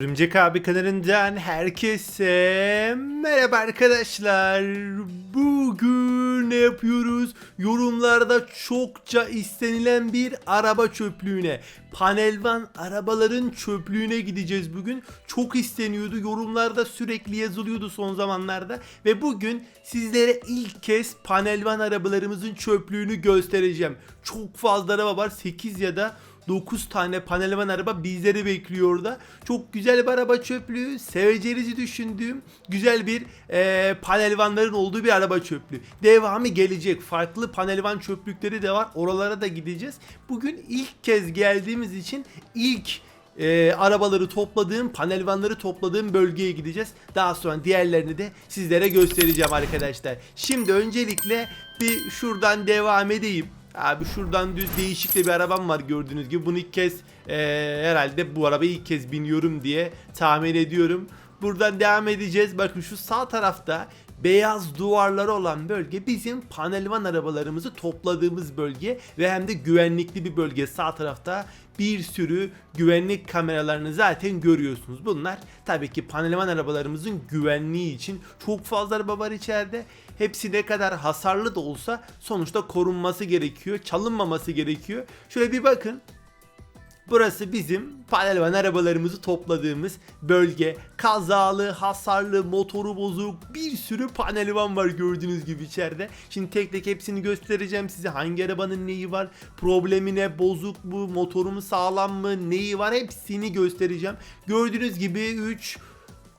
Örümcek abi kanalından herkese merhaba arkadaşlar. Bugün ne yapıyoruz? Yorumlarda çokça istenilen bir araba çöplüğüne, panelvan arabaların çöplüğüne gideceğiz bugün. Çok isteniyordu. Yorumlarda sürekli yazılıyordu son zamanlarda ve bugün sizlere ilk kez panelvan arabalarımızın çöplüğünü göstereceğim. Çok fazla araba var. 8 ya da 9 tane panelvan araba bizleri bekliyor orada. Çok güzel bir araba çöplüğü, seveceğinizi düşündüğüm güzel bir e, panelvanların olduğu bir araba çöplüğü. Devamı gelecek. Farklı panelvan çöplükleri de var. Oralara da gideceğiz. Bugün ilk kez geldiğimiz için ilk e, arabaları topladığım, panelvanları topladığım bölgeye gideceğiz. Daha sonra diğerlerini de sizlere göstereceğim arkadaşlar. Şimdi öncelikle bir şuradan devam edeyim. Abi şuradan düz değişik de bir arabam var gördüğünüz gibi. Bunu ilk kez eee, herhalde bu arabayı ilk kez biniyorum diye tahmin ediyorum. Buradan devam edeceğiz. Bakın şu sağ tarafta beyaz duvarları olan bölge bizim panelvan arabalarımızı topladığımız bölge ve hem de güvenlikli bir bölge. Sağ tarafta bir sürü güvenlik kameralarını zaten görüyorsunuz. Bunlar tabii ki panelvan arabalarımızın güvenliği için çok fazla araba var içeride. Hepsi ne kadar hasarlı da olsa sonuçta korunması gerekiyor, çalınmaması gerekiyor. Şöyle bir bakın. Burası bizim panelvan arabalarımızı topladığımız bölge. Kazalı, hasarlı, motoru bozuk bir sürü panelvan var gördüğünüz gibi içeride. Şimdi tek tek hepsini göstereceğim size. Hangi arabanın neyi var, problemi ne, bozuk mu, motoru mu sağlam mı, neyi var hepsini göstereceğim. Gördüğünüz gibi 3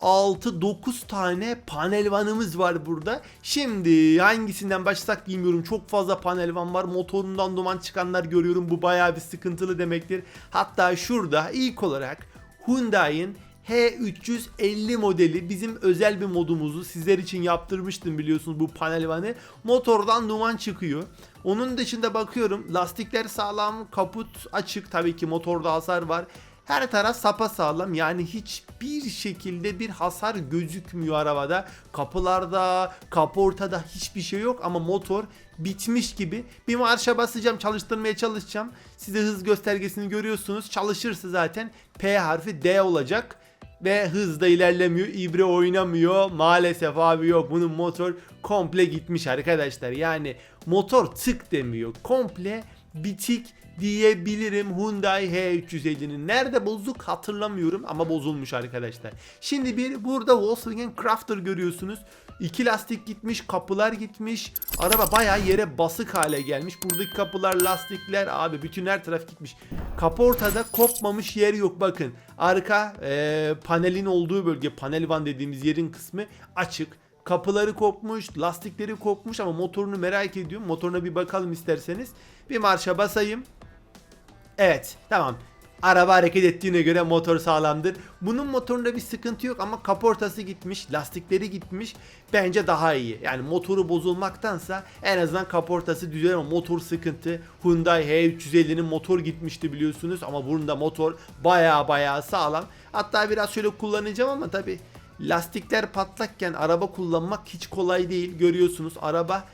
6-9 tane panelvanımız var burada. Şimdi hangisinden başlasak bilmiyorum. Çok fazla panelvan var. Motorundan duman çıkanlar görüyorum. Bu bayağı bir sıkıntılı demektir. Hatta şurada ilk olarak Hyundai'in H350 modeli bizim özel bir modumuzu sizler için yaptırmıştım biliyorsunuz bu panelvanı. Motordan duman çıkıyor. Onun dışında bakıyorum lastikler sağlam, kaput açık tabii ki motorda hasar var. Her taraf sapa sağlam yani hiçbir şekilde bir hasar gözükmüyor arabada. Kapılarda, kaportada hiçbir şey yok ama motor bitmiş gibi. Bir marşa basacağım, çalıştırmaya çalışacağım. Size hız göstergesini görüyorsunuz. Çalışırsa zaten P harfi D olacak ve hızda ilerlemiyor. İbre oynamıyor. Maalesef abi yok. Bunun motor komple gitmiş arkadaşlar. Yani motor tık demiyor. Komple bitik diyebilirim Hyundai H350'nin. Nerede bozuk hatırlamıyorum ama bozulmuş arkadaşlar. Şimdi bir burada Volkswagen Crafter görüyorsunuz. İki lastik gitmiş, kapılar gitmiş. Araba bayağı yere basık hale gelmiş. Buradaki kapılar, lastikler abi bütün her taraf gitmiş. Kaportada kopmamış yer yok bakın. Arka eee, panelin olduğu bölge, panel van dediğimiz yerin kısmı açık. Kapıları kopmuş, lastikleri kopmuş ama motorunu merak ediyorum. Motoruna bir bakalım isterseniz. Bir marşa basayım. Evet tamam. Araba hareket ettiğine göre motor sağlamdır. Bunun motorunda bir sıkıntı yok ama kaportası gitmiş, lastikleri gitmiş. Bence daha iyi. Yani motoru bozulmaktansa en azından kaportası düzelir ama motor sıkıntı. Hyundai H350'nin motor gitmişti biliyorsunuz ama bunda motor baya baya sağlam. Hatta biraz şöyle kullanacağım ama tabi lastikler patlakken araba kullanmak hiç kolay değil. Görüyorsunuz araba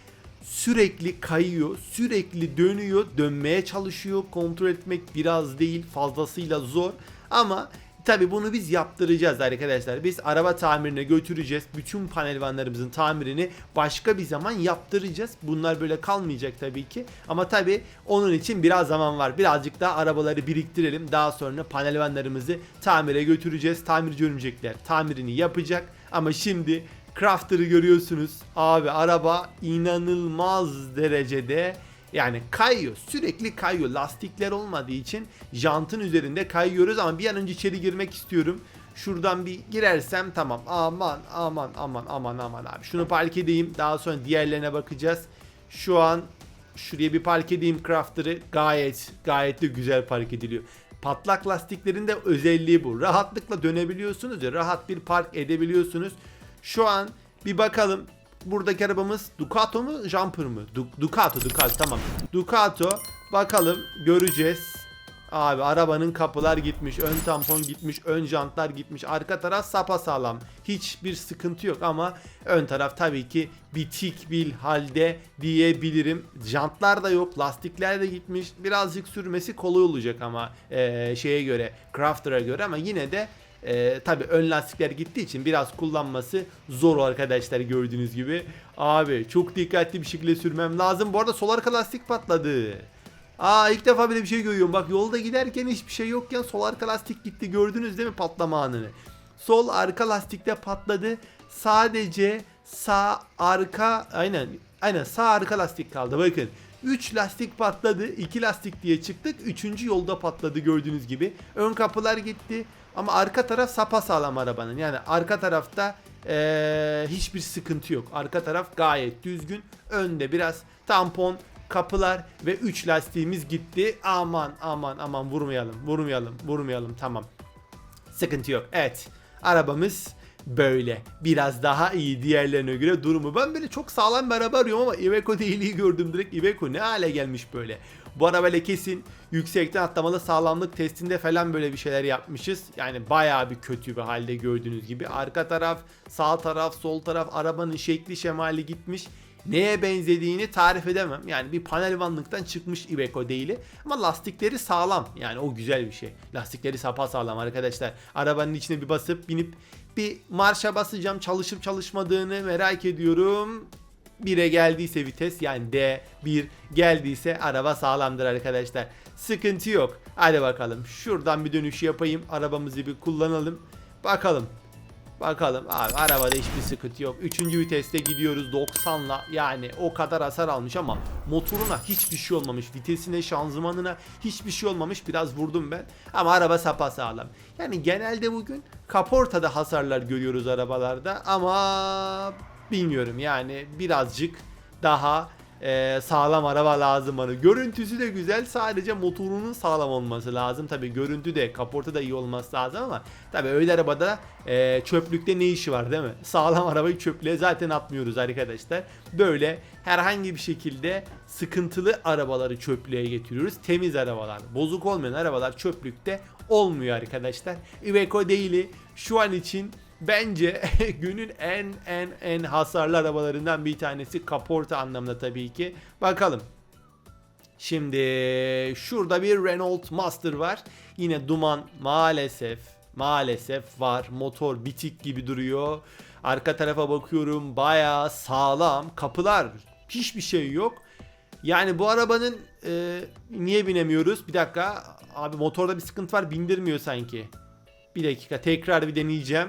sürekli kayıyor, sürekli dönüyor, dönmeye çalışıyor. Kontrol etmek biraz değil, fazlasıyla zor. Ama tabi bunu biz yaptıracağız arkadaşlar. Biz araba tamirine götüreceğiz. Bütün panelvanlarımızın tamirini başka bir zaman yaptıracağız. Bunlar böyle kalmayacak tabii ki. Ama tabi onun için biraz zaman var. Birazcık daha arabaları biriktirelim. Daha sonra panelvanlarımızı tamire götüreceğiz. Tamirci örümcekler tamirini yapacak. Ama şimdi Crafter'ı görüyorsunuz. Abi araba inanılmaz derecede yani kayıyor. Sürekli kayıyor. Lastikler olmadığı için jantın üzerinde kayıyoruz ama bir an önce içeri girmek istiyorum. Şuradan bir girersem tamam. Aman aman aman aman aman abi. Şunu park edeyim. Daha sonra diğerlerine bakacağız. Şu an şuraya bir park edeyim Crafter'ı. Gayet gayet de güzel park ediliyor. Patlak lastiklerin de özelliği bu. Rahatlıkla dönebiliyorsunuz ya. Rahat bir park edebiliyorsunuz. Şu an bir bakalım. Buradaki arabamız Ducato mu Jumper mı? Du- Ducato Ducato tamam. Ducato bakalım göreceğiz. Abi arabanın kapılar gitmiş, ön tampon gitmiş, ön jantlar gitmiş, arka taraf sapa sağlam. Hiçbir sıkıntı yok ama ön taraf tabii ki bitik bir halde diyebilirim. Jantlar da yok, lastikler de gitmiş. Birazcık sürmesi kolay olacak ama eee, şeye göre, Crafter'a göre ama yine de Ee, tabii ön lastikler gittiği için biraz kullanması zor arkadaşlar gördüğünüz gibi. Abi çok dikkatli bir şekilde sürmem lazım. Bu arada sol arka lastik patladı. Aa ilk defa böyle bir şey görüyorum. Bak yolda giderken hiçbir şey yokken sol arka lastik gitti. Gördünüz değil mi patlama anını? Sol arka lastikte patladı. Sadece sağ arka aynen aynen sağ arka lastik kaldı. Bakın 3 lastik patladı. 2 lastik diye çıktık. 3. yolda patladı gördüğünüz gibi. Ön kapılar gitti. Ama arka taraf sapasağlam arabanın. Yani arka tarafta eee, hiçbir sıkıntı yok. Arka taraf gayet düzgün. Önde biraz tampon, kapılar ve 3 lastiğimiz gitti. Aman aman aman vurmayalım. Vurmayalım. Vurmayalım. Tamam. Sıkıntı yok. Evet. Arabamız böyle. Biraz daha iyi diğerlerine göre durumu. Ben böyle çok sağlam bir araba arıyorum ama Iveco değiliyi gördüm direkt. Iveco ne hale gelmiş böyle. Bu arabayla kesin yüksekten atlamalı sağlamlık testinde falan böyle bir şeyler yapmışız. Yani bayağı bir kötü bir halde gördüğünüz gibi. Arka taraf, sağ taraf, sol taraf arabanın şekli şemali gitmiş. Neye benzediğini tarif edemem. Yani bir panel vanlıktan çıkmış Iveco değili. Ama lastikleri sağlam. Yani o güzel bir şey. Lastikleri sapa sağlam arkadaşlar. Arabanın içine bir basıp binip bir marşa basacağım. Çalışıp çalışmadığını merak ediyorum. 1'e geldiyse vites yani D1 geldiyse araba sağlamdır arkadaşlar. Sıkıntı yok. Hadi bakalım. Şuradan bir dönüş yapayım. Arabamızı bir kullanalım. Bakalım. Bakalım abi arabada hiçbir sıkıntı yok. Üçüncü viteste gidiyoruz 90'la yani o kadar hasar almış ama motoruna hiçbir şey olmamış. Vitesine şanzımanına hiçbir şey olmamış. Biraz vurdum ben ama araba sapasağlam. Yani genelde bugün kaportada hasarlar görüyoruz arabalarda ama bilmiyorum yani birazcık daha e, sağlam araba lazım bana. Görüntüsü de güzel sadece motorunun sağlam olması lazım. Tabi görüntü de kaporta da iyi olması lazım ama tabi öyle arabada e, çöplükte ne işi var değil mi? Sağlam arabayı çöplüğe zaten atmıyoruz arkadaşlar. Böyle herhangi bir şekilde sıkıntılı arabaları çöplüğe getiriyoruz. Temiz arabalar, bozuk olmayan arabalar çöplükte olmuyor arkadaşlar. Iveco değili şu an için Bence günün en en en hasarlı arabalarından bir tanesi kaporta anlamında tabii ki. Bakalım. Şimdi şurada bir Renault Master var. Yine duman maalesef maalesef var. Motor bitik gibi duruyor. Arka tarafa bakıyorum bayağı sağlam. Kapılar hiçbir şey yok. Yani bu arabanın e, niye binemiyoruz? Bir dakika. Abi motorda bir sıkıntı var. Bindirmiyor sanki. Bir dakika tekrar bir deneyeceğim.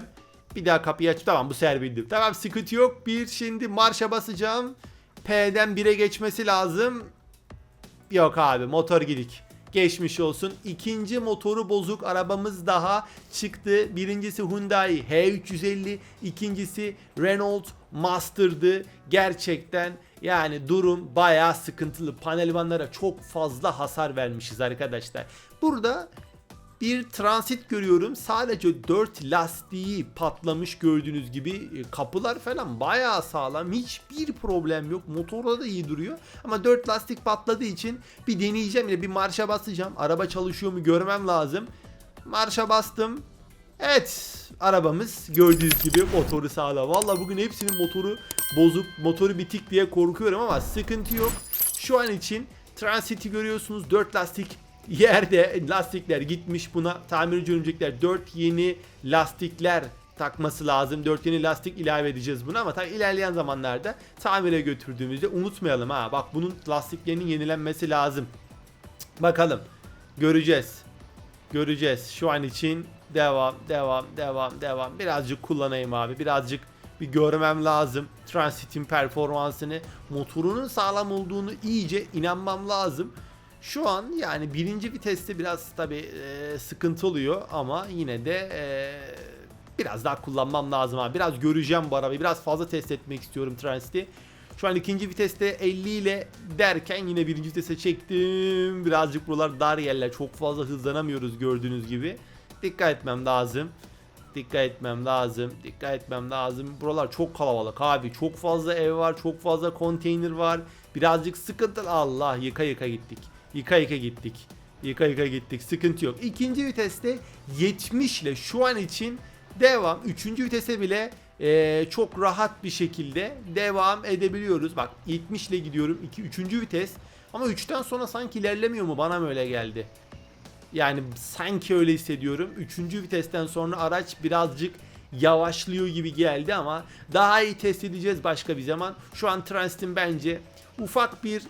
Bir daha kapıyı aç. Tamam bu sefer bildim. Tamam sıkıntı yok. Bir şimdi marşa basacağım. P'den 1'e geçmesi lazım. Yok abi motor gidik. Geçmiş olsun. İkinci motoru bozuk arabamız daha çıktı. Birincisi Hyundai H350, ikincisi Renault Master'dı. Gerçekten yani durum bayağı sıkıntılı. Panelvanlara çok fazla hasar vermişiz arkadaşlar. Burada bir transit görüyorum. Sadece 4 lastiği patlamış gördüğünüz gibi. E, Kapılar falan bayağı sağlam. Hiçbir problem yok. Motorda da iyi duruyor. Ama 4 lastik patladığı için bir deneyeceğim. Yine bir marşa basacağım. Araba çalışıyor mu görmem lazım. Marşa bastım. Evet arabamız gördüğünüz gibi motoru sağlam. Valla bugün hepsinin motoru bozuk, motoru bitik diye korkuyorum ama sıkıntı yok. Şu an için Transit'i görüyorsunuz 4 lastik yerde lastikler gitmiş buna tamirci örümcekler 4 yeni lastikler takması lazım. 4 yeni lastik ilave edeceğiz buna ama tabii ilerleyen zamanlarda tamire götürdüğümüzde unutmayalım ha. Bak bunun lastiklerinin yenilenmesi lazım. Bakalım. Göreceğiz. Göreceğiz. Şu an için devam, devam, devam, devam. Birazcık kullanayım abi. Birazcık bir görmem lazım. Transit'in performansını, motorunun sağlam olduğunu iyice inanmam lazım. Şu an yani birinci viteste biraz tabi e, sıkıntı oluyor ama yine de e, biraz daha kullanmam lazım abi. Biraz göreceğim bu arabayı. Biraz fazla test etmek istiyorum Transit'i. Şu an ikinci viteste 50 ile derken yine birinci vitese çektim. Birazcık buralar dar yerler. Çok fazla hızlanamıyoruz gördüğünüz gibi. Dikkat etmem lazım. Dikkat etmem lazım. Dikkat etmem lazım. Buralar çok kalabalık abi. Çok fazla ev var. Çok fazla konteyner var. Birazcık sıkıntılı. Allah yıka yıka gittik. Yıka yıka gittik. Yıka yıka gittik. Sıkıntı yok. İkinci viteste 70 ile şu an için devam. Üçüncü vitese bile eee, çok rahat bir şekilde devam edebiliyoruz. Bak 70 ile gidiyorum. 2 üçüncü vites. Ama 3'ten sonra sanki ilerlemiyor mu? Bana mı öyle geldi? Yani sanki öyle hissediyorum. Üçüncü vitesten sonra araç birazcık yavaşlıyor gibi geldi ama daha iyi test edeceğiz başka bir zaman. Şu an Transit'in bence ufak bir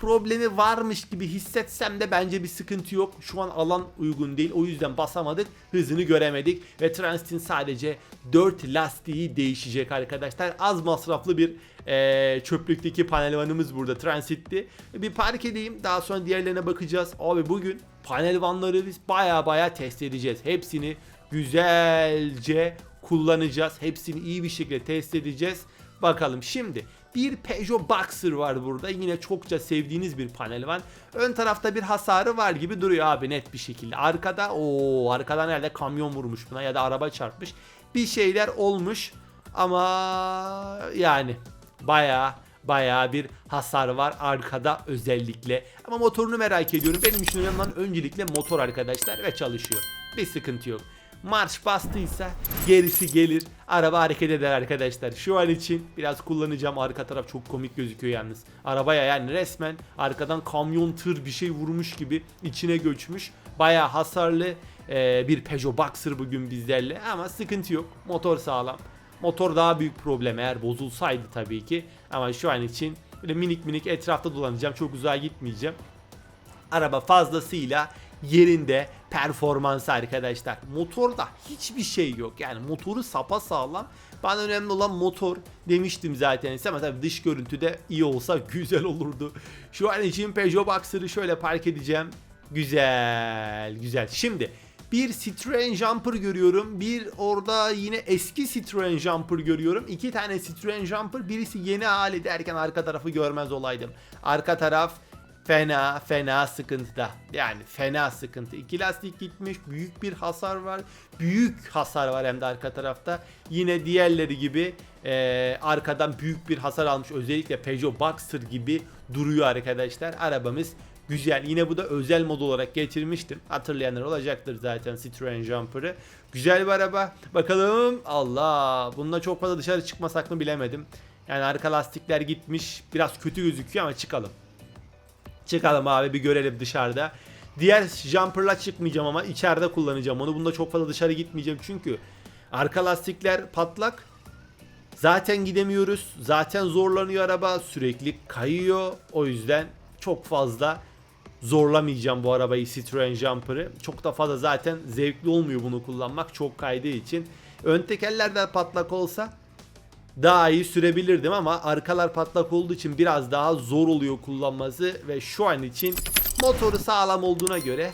problemi varmış gibi hissetsem de bence bir sıkıntı yok. Şu an alan uygun değil. O yüzden basamadık. Hızını göremedik. Ve Transit'in sadece 4 lastiği değişecek arkadaşlar. Az masraflı bir eee, çöplükteki panel vanımız burada. Transit'ti. Bir park edeyim. Daha sonra diğerlerine bakacağız. Abi bugün panel vanları biz baya baya test edeceğiz. Hepsini güzelce kullanacağız. Hepsini iyi bir şekilde test edeceğiz. Bakalım şimdi bir Peugeot Boxer var burada. Yine çokça sevdiğiniz bir panel var. Ön tarafta bir hasarı var gibi duruyor abi net bir şekilde. Arkada o arkada nerede kamyon vurmuş buna ya da araba çarpmış. Bir şeyler olmuş ama yani bayağı bayağı bir hasar var arkada özellikle. Ama motorunu merak ediyorum. Benim için önemli olan öncelikle motor arkadaşlar ve çalışıyor. Bir sıkıntı yok. Marş bastıysa gerisi gelir. Araba hareket eder arkadaşlar. Şu an için biraz kullanacağım. Arka taraf çok komik gözüküyor yalnız. Arabaya yani resmen arkadan kamyon tır bir şey vurmuş gibi içine göçmüş. Bayağı hasarlı e, bir Peugeot Boxer bugün bizlerle ama sıkıntı yok. Motor sağlam. Motor daha büyük problem eğer bozulsaydı tabii ki. Ama şu an için böyle minik minik etrafta dolanacağım. Çok uzağa gitmeyeceğim. Araba fazlasıyla yerinde performans arkadaşlar. Motorda hiçbir şey yok. Yani motoru sapa sağlam. Ben önemli olan motor demiştim zaten size ama tabii dış görüntüde iyi olsa güzel olurdu. Şu an için Peugeot Boxer'ı şöyle park edeceğim. Güzel, güzel. Şimdi bir Citroen Jumper görüyorum. Bir orada yine eski Citroen Jumper görüyorum. İki tane Citroen Jumper. Birisi yeni hali derken arka tarafı görmez olaydım. Arka taraf fena fena sıkıntıda. Yani fena sıkıntı. İki lastik gitmiş. Büyük bir hasar var. Büyük hasar var hem de arka tarafta. Yine diğerleri gibi eee, arkadan büyük bir hasar almış. Özellikle Peugeot Boxer gibi duruyor arkadaşlar. Arabamız güzel. Yine bu da özel mod olarak getirmiştim. Hatırlayanlar olacaktır zaten Citroen Jumper'ı. Güzel bir araba. Bakalım. Allah. Bununla çok fazla dışarı çıkmasak mı bilemedim. Yani arka lastikler gitmiş. Biraz kötü gözüküyor ama çıkalım. Çıkalım abi bir görelim dışarıda. Diğer jumper'la çıkmayacağım ama içeride kullanacağım onu. Bunda çok fazla dışarı gitmeyeceğim çünkü arka lastikler patlak. Zaten gidemiyoruz. Zaten zorlanıyor araba. Sürekli kayıyor. O yüzden çok fazla zorlamayacağım bu arabayı Citroen Jumper'ı. Çok da fazla zaten zevkli olmuyor bunu kullanmak çok kaydığı için. Ön tekerler de patlak olsa daha iyi sürebilirdim ama arkalar patlak olduğu için biraz daha zor oluyor kullanması ve şu an için motoru sağlam olduğuna göre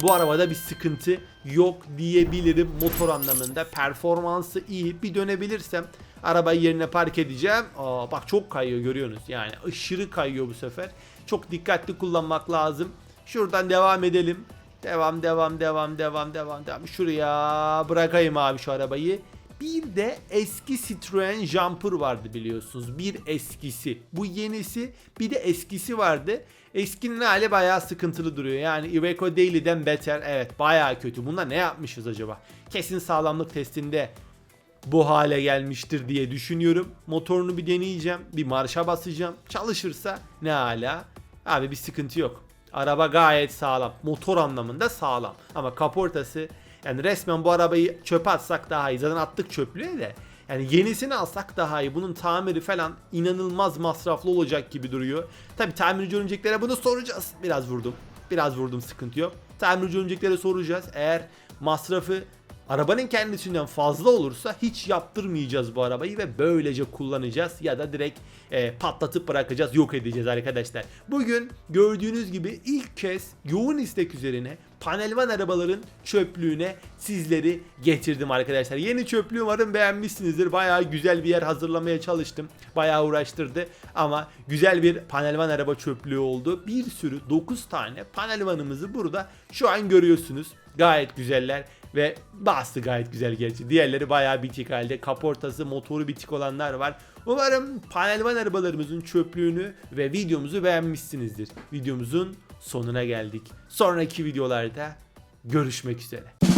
bu arabada bir sıkıntı yok diyebilirim motor anlamında. Performansı iyi. Bir dönebilirsem arabayı yerine park edeceğim. Aa, bak çok kayıyor görüyorsunuz. Yani aşırı kayıyor bu sefer. Çok dikkatli kullanmak lazım. Şuradan devam edelim. Devam devam devam devam devam devam. Şuraya bırakayım abi şu arabayı. Bir de eski Citroen Jumper vardı biliyorsunuz. Bir eskisi. Bu yenisi bir de eskisi vardı. Eskinin hali bayağı sıkıntılı duruyor. Yani Iveco Daily'den beter. Evet bayağı kötü. Bunda ne yapmışız acaba? Kesin sağlamlık testinde bu hale gelmiştir diye düşünüyorum. Motorunu bir deneyeceğim. Bir marşa basacağım. Çalışırsa ne hala? Abi bir sıkıntı yok. Araba gayet sağlam. Motor anlamında sağlam. Ama kaportası yani resmen bu arabayı çöpe atsak daha iyi. Zaten attık çöplüğe de. Yani yenisini alsak daha iyi. Bunun tamiri falan inanılmaz masraflı olacak gibi duruyor. Tabi tamirci örümceklere bunu soracağız. Biraz vurdum. Biraz vurdum sıkıntı yok. Tamirci örümceklere soracağız. Eğer masrafı arabanın kendisinden fazla olursa hiç yaptırmayacağız bu arabayı ve böylece kullanacağız ya da direkt e, patlatıp bırakacağız, yok edeceğiz arkadaşlar. Bugün gördüğünüz gibi ilk kez yoğun istek üzerine panelvan arabaların çöplüğüne sizleri getirdim arkadaşlar. Yeni çöplüğü umarım beğenmişsinizdir. Bayağı güzel bir yer hazırlamaya çalıştım. Bayağı uğraştırdı ama güzel bir panelvan araba çöplüğü oldu. Bir sürü 9 tane panelvanımızı burada şu an görüyorsunuz. Gayet güzeller ve bastı gayet güzel gerçi. Diğerleri bayağı bitik halde. Kaportası, motoru bitik olanlar var. Umarım panelvan arabalarımızın çöplüğünü ve videomuzu beğenmişsinizdir. Videomuzun sonuna geldik. Sonraki videolarda görüşmek üzere.